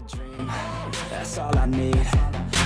dream, that's all I need.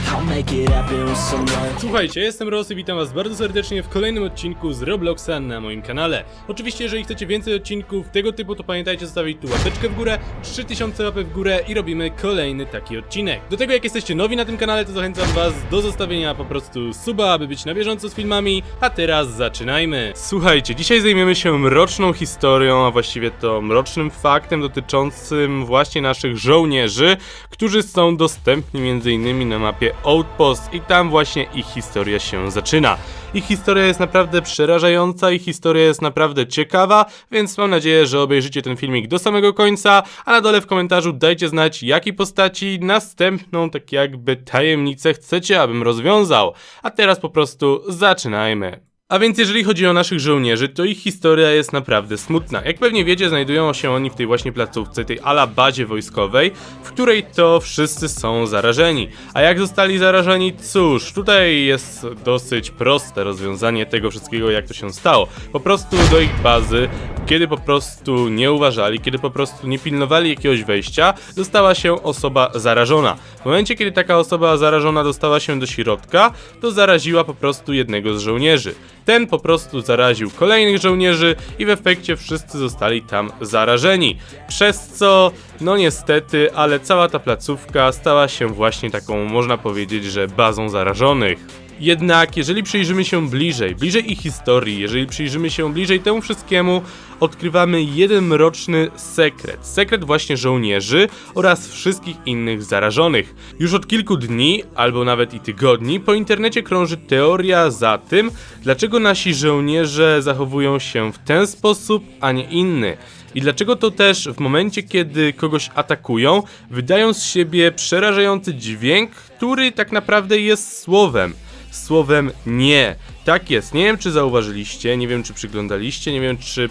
Słuchajcie, jestem Rosy, witam was bardzo serdecznie w kolejnym odcinku z Robloxa na moim kanale. Oczywiście, jeżeli chcecie więcej odcinków tego typu, to pamiętajcie zostawić tu łapeczkę w górę, 3000 łapek w górę i robimy kolejny taki odcinek. Do tego, jak jesteście nowi na tym kanale, to zachęcam was do zostawienia po prostu suba, aby być na bieżąco z filmami, a teraz zaczynajmy. Słuchajcie, dzisiaj zajmiemy się mroczną historią, a właściwie to mrocznym faktem dotyczącym właśnie naszych żołnierzy, którzy są dostępni m.in. na mapie Outpost i tam właśnie ich historia się zaczyna. Ich historia jest naprawdę przerażająca, ich historia jest naprawdę ciekawa, więc mam nadzieję, że obejrzycie ten filmik do samego końca, a na dole w komentarzu dajcie znać, jakiej postaci następną tak jakby tajemnicę chcecie, abym rozwiązał. A teraz po prostu zaczynajmy. A więc jeżeli chodzi o naszych żołnierzy, to ich historia jest naprawdę smutna. Jak pewnie wiecie, znajdują się oni w tej właśnie placówce, tej ala bazie wojskowej, w której to wszyscy są zarażeni. A jak zostali zarażeni? Cóż, tutaj jest dosyć proste rozwiązanie tego wszystkiego, jak to się stało. Po prostu do ich bazy, kiedy po prostu nie uważali, kiedy po prostu nie pilnowali jakiegoś wejścia, dostała się osoba zarażona. W momencie, kiedy taka osoba zarażona dostała się do środka, to zaraziła po prostu jednego z żołnierzy. Ten po prostu zaraził kolejnych żołnierzy i w efekcie wszyscy zostali tam zarażeni. Przez co, no niestety, ale cała ta placówka stała się właśnie taką, można powiedzieć, że bazą zarażonych. Jednak jeżeli przyjrzymy się bliżej, bliżej ich historii, jeżeli przyjrzymy się bliżej temu wszystkiemu, odkrywamy jeden mroczny sekret. Sekret właśnie żołnierzy oraz wszystkich innych zarażonych. Już od kilku dni, albo nawet i tygodni, po internecie krąży teoria za tym, dlaczego nasi żołnierze zachowują się w ten sposób, a nie inny. I dlaczego to też w momencie, kiedy kogoś atakują, wydają z siebie przerażający dźwięk, który tak naprawdę jest słowem słowem nie. Tak jest. Nie wiem, czy zauważyliście, nie wiem, czy przyglądaliście, nie wiem, czy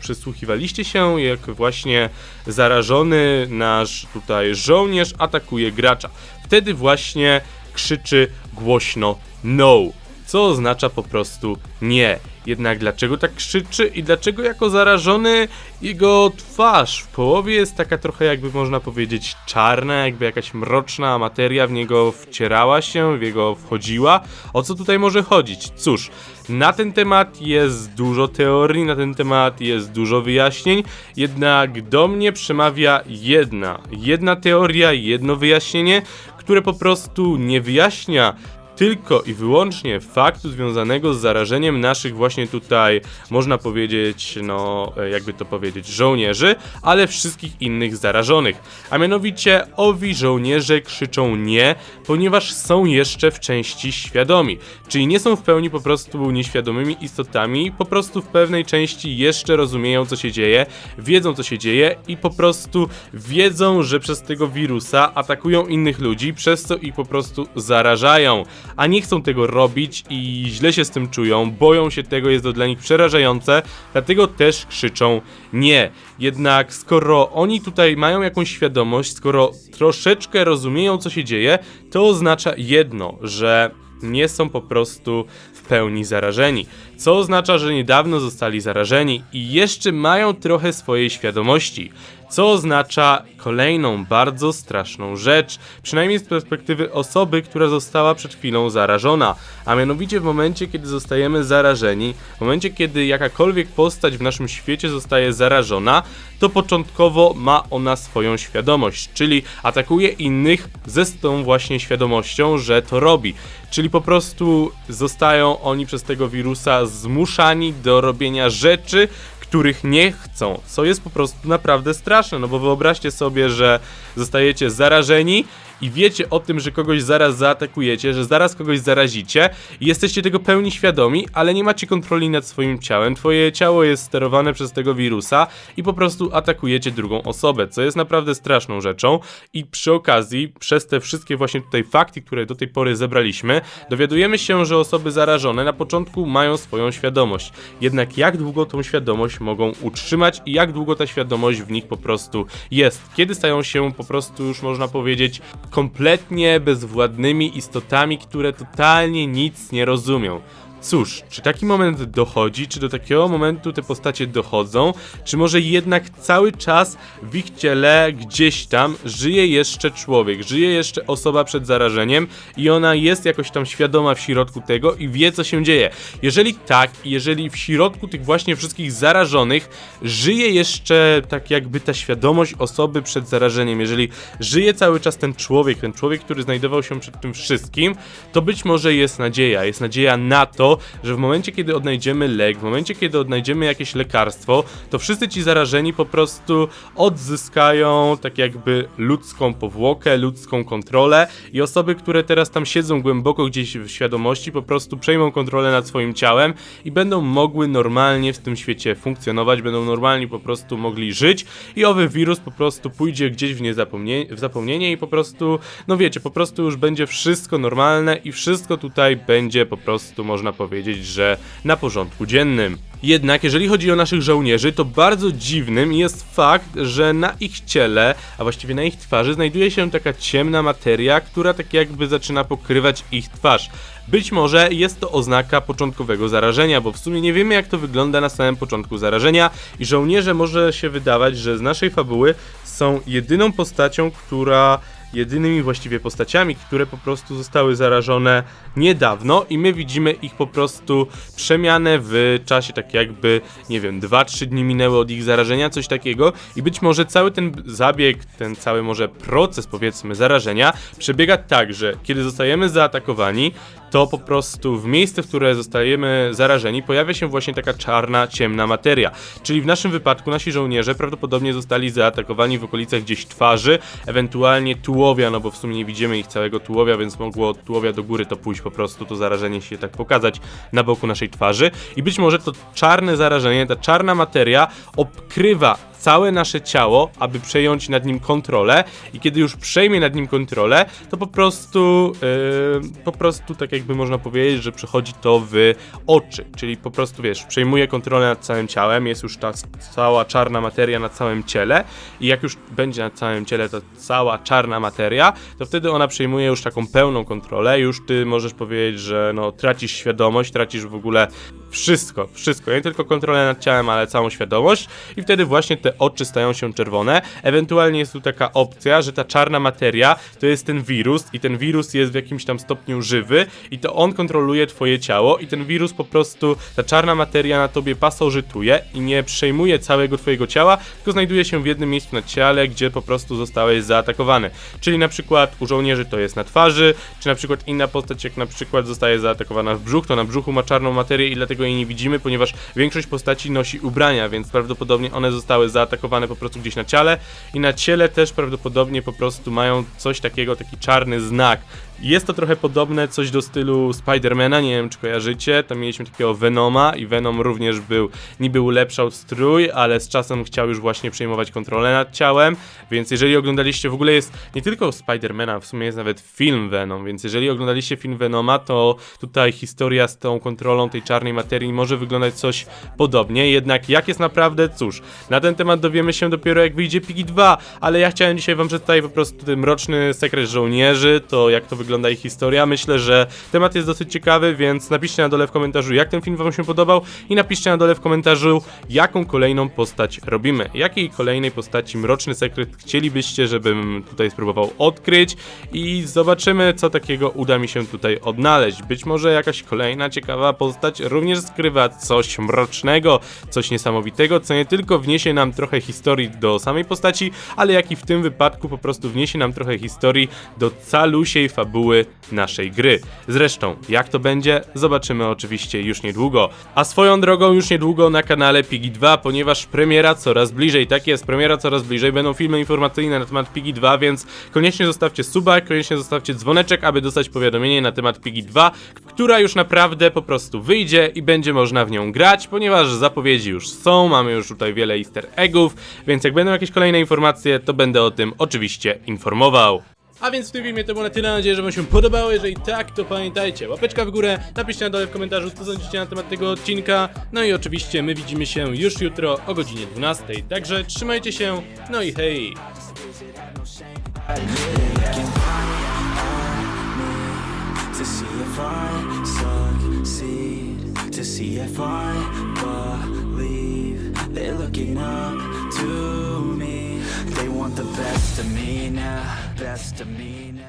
przysłuchiwaliście się, jak właśnie zarażony nasz tutaj żołnierz atakuje gracza. Wtedy właśnie krzyczy głośno no, co oznacza po prostu nie. Jednak dlaczego tak krzyczy i dlaczego jako zarażony jego twarz w połowie jest taka trochę jakby można powiedzieć czarna, jakby jakaś mroczna materia w niego wcierała się, w jego wchodziła? O co tutaj może chodzić? Cóż, na ten temat jest dużo teorii, na ten temat jest dużo wyjaśnień, jednak do mnie przemawia jedna, jedna teoria, jedno wyjaśnienie, które po prostu nie wyjaśnia tylko i wyłącznie faktu związanego z zarażeniem naszych właśnie tutaj, można powiedzieć, no e, jakby to powiedzieć, żołnierzy, ale wszystkich innych zarażonych. A mianowicie owi żołnierze krzyczą nie, ponieważ są jeszcze w części świadomi. Czyli nie są w pełni po prostu nieświadomymi istotami, po prostu w pewnej części jeszcze rozumieją co się dzieje, wiedzą co się dzieje i po prostu wiedzą, że przez tego wirusa atakują innych ludzi, przez co ich po prostu zarażają a nie chcą tego robić i źle się z tym czują, boją się tego, jest to dla nich przerażające, dlatego też krzyczą nie. Jednak skoro oni tutaj mają jakąś świadomość, skoro troszeczkę rozumieją co się dzieje, to oznacza jedno, że nie są po prostu w pełni zarażeni. Co oznacza, że niedawno zostali zarażeni i jeszcze mają trochę swojej świadomości. Co oznacza kolejną bardzo straszną rzecz, przynajmniej z perspektywy osoby, która została przed chwilą zarażona. A mianowicie w momencie, kiedy zostajemy zarażeni, w momencie, kiedy jakakolwiek postać w naszym świecie zostaje zarażona, to początkowo ma ona swoją świadomość, czyli atakuje innych ze tą właśnie świadomością, że to robi. Czyli po prostu zostają oni przez tego wirusa zmuszani do robienia rzeczy, których nie chcą, co jest po prostu naprawdę straszne, no bo wyobraźcie sobie, że zostajecie zarażeni i wiecie o tym, że kogoś zaraz zaatakujecie, że zaraz kogoś zarazicie i jesteście tego pełni świadomi, ale nie macie kontroli nad swoim ciałem. Twoje ciało jest sterowane przez tego wirusa i po prostu atakujecie drugą osobę, co jest naprawdę straszną rzeczą. I przy okazji, przez te wszystkie właśnie tutaj fakty, które do tej pory zebraliśmy, dowiadujemy się, że osoby zarażone na początku mają swoją świadomość. Jednak jak długo tą świadomość mogą utrzymać i jak długo ta świadomość w nich po prostu jest? Kiedy stają się po prostu już można powiedzieć kompletnie bezwładnymi istotami, które totalnie nic nie rozumią. Cóż, czy taki moment dochodzi, czy do takiego momentu te postacie dochodzą, czy może jednak cały czas w ich ciele gdzieś tam żyje jeszcze człowiek, żyje jeszcze osoba przed zarażeniem i ona jest jakoś tam świadoma w środku tego i wie co się dzieje. Jeżeli tak, jeżeli w środku tych właśnie wszystkich zarażonych żyje jeszcze tak jakby ta świadomość osoby przed zarażeniem, jeżeli żyje cały czas ten człowiek, ten człowiek, który znajdował się przed tym wszystkim, to być może jest nadzieja. Jest nadzieja na to, że w momencie, kiedy odnajdziemy lek, w momencie, kiedy odnajdziemy jakieś lekarstwo, to wszyscy ci zarażeni po prostu odzyskają tak jakby ludzką powłokę, ludzką kontrolę i osoby, które teraz tam siedzą głęboko gdzieś w świadomości, po prostu przejmą kontrolę nad swoim ciałem i będą mogły normalnie w tym świecie funkcjonować, będą normalnie po prostu mogli żyć i owy wirus po prostu pójdzie gdzieś w, niezapomnie- w zapomnienie i po prostu, no wiecie, po prostu już będzie wszystko normalne i wszystko tutaj będzie po prostu, można powiedzieć, że na porządku dziennym. Jednak jeżeli chodzi o naszych żołnierzy, to bardzo dziwnym jest fakt, że na ich ciele, a właściwie na ich twarzy, znajduje się taka ciemna materia, która tak jakby zaczyna pokrywać ich twarz. Być może jest to oznaka początkowego zarażenia, bo w sumie nie wiemy jak to wygląda na samym początku zarażenia i żołnierze może się wydawać, że z naszej fabuły są jedyną postacią, która jedynymi właściwie postaciami, które po prostu zostały zarażone niedawno i my widzimy ich po prostu przemianę w czasie tak jakby, nie wiem, 2-3 dni minęły od ich zarażenia, coś takiego. I być może cały ten zabieg, ten cały może proces powiedzmy zarażenia przebiega tak, że kiedy zostajemy zaatakowani, to po prostu w miejsce, w które zostajemy zarażeni, pojawia się właśnie taka czarna, ciemna materia. Czyli w naszym wypadku nasi żołnierze prawdopodobnie zostali zaatakowani w okolicach gdzieś twarzy, ewentualnie tułowia, no bo w sumie nie widzimy ich całego tułowia, więc mogło od tułowia do góry to pójść po prostu, to zarażenie się tak pokazać na boku naszej twarzy. I być może to czarne zarażenie, ta czarna materia obkrywa całe nasze ciało, aby przejąć nad nim kontrolę. I kiedy już przejmie nad nim kontrolę, to po prostu yy, po prostu tak jakby można powiedzieć, że przechodzi to w oczy, czyli po prostu wiesz, przejmuje kontrolę nad całym ciałem, jest już ta cała czarna materia na całym ciele. I jak już będzie na całym ciele ta cała czarna materia, to wtedy ona przejmuje już taką pełną kontrolę, już ty możesz powiedzieć, że no tracisz świadomość, tracisz w ogóle wszystko, wszystko, nie tylko kontrolę nad ciałem, ale całą świadomość. I wtedy właśnie te oczy stają się czerwone. Ewentualnie jest tu taka opcja, że ta czarna materia to jest ten wirus i ten wirus jest w jakimś tam stopniu żywy i to on kontroluje twoje ciało i ten wirus po prostu, ta czarna materia na tobie pasożytuje i nie przejmuje całego twojego ciała, tylko znajduje się w jednym miejscu na ciele, gdzie po prostu zostałeś zaatakowany. Czyli na przykład u żołnierzy to jest na twarzy, czy na przykład inna postać jak na przykład zostaje zaatakowana w brzuch, to na brzuchu ma czarną materię i dlatego jej nie widzimy, ponieważ większość postaci nosi ubrania, więc prawdopodobnie one zostały zaatakowane po prostu gdzieś na ciele i na ciele też prawdopodobnie po prostu mają coś takiego, taki czarny znak. Jest to trochę podobne coś do stylu Spidermana, nie wiem czy kojarzycie, tam mieliśmy takiego Venoma i Venom również był, niby ulepszał strój, ale z czasem chciał już właśnie przejmować kontrolę nad ciałem, więc jeżeli oglądaliście, w ogóle jest nie tylko Spidermana, w sumie jest nawet film Venom, więc jeżeli oglądaliście film Venoma, to tutaj historia z tą kontrolą tej czarnej materii może wyglądać coś podobnie, jednak jak jest naprawdę, cóż, na ten temat dowiemy się dopiero jak wyjdzie Piggy 2, ale ja chciałem dzisiaj wam przedstawić po prostu ten mroczny sekret żołnierzy, to jak to wygląda ich historia. Myślę, że temat jest dosyć ciekawy, więc napiszcie na dole w komentarzu, jak ten film wam się podobał i napiszcie na dole w komentarzu, jaką kolejną postać robimy. Jakiej kolejnej postaci mroczny sekret chcielibyście, żebym tutaj spróbował odkryć i zobaczymy, co takiego uda mi się tutaj odnaleźć. Być może jakaś kolejna ciekawa postać również skrywa coś mrocznego, coś niesamowitego, co nie tylko wniesie nam trochę historii do samej postaci, ale jak i w tym wypadku po prostu wniesie nam trochę historii do calusiej fabuły naszej gry. Zresztą, jak to będzie, zobaczymy oczywiście już niedługo. A swoją drogą już niedługo na kanale Pigi 2, ponieważ premiera coraz bliżej, tak jest, premiera coraz bliżej, będą filmy informacyjne na temat Pigi 2, więc koniecznie zostawcie suba, koniecznie zostawcie dzwoneczek, aby dostać powiadomienie na temat Pigi 2, która już naprawdę po prostu wyjdzie i będzie można w nią grać, ponieważ zapowiedzi już są, mamy już tutaj wiele easter eggów, więc jak będą jakieś kolejne informacje, to będę o tym oczywiście informował. A więc w tym filmie to było na tyle, mam nadzieję, że wam się podobało, jeżeli tak, to pamiętajcie, łapeczka w górę, napiszcie na dole w komentarzu, co sądzicie na temat tego odcinka, no i oczywiście my widzimy się już jutro o godzinie 12, także trzymajcie się, no i hej! to see if I believe they're looking up to me. They want the best of me now, best of me now.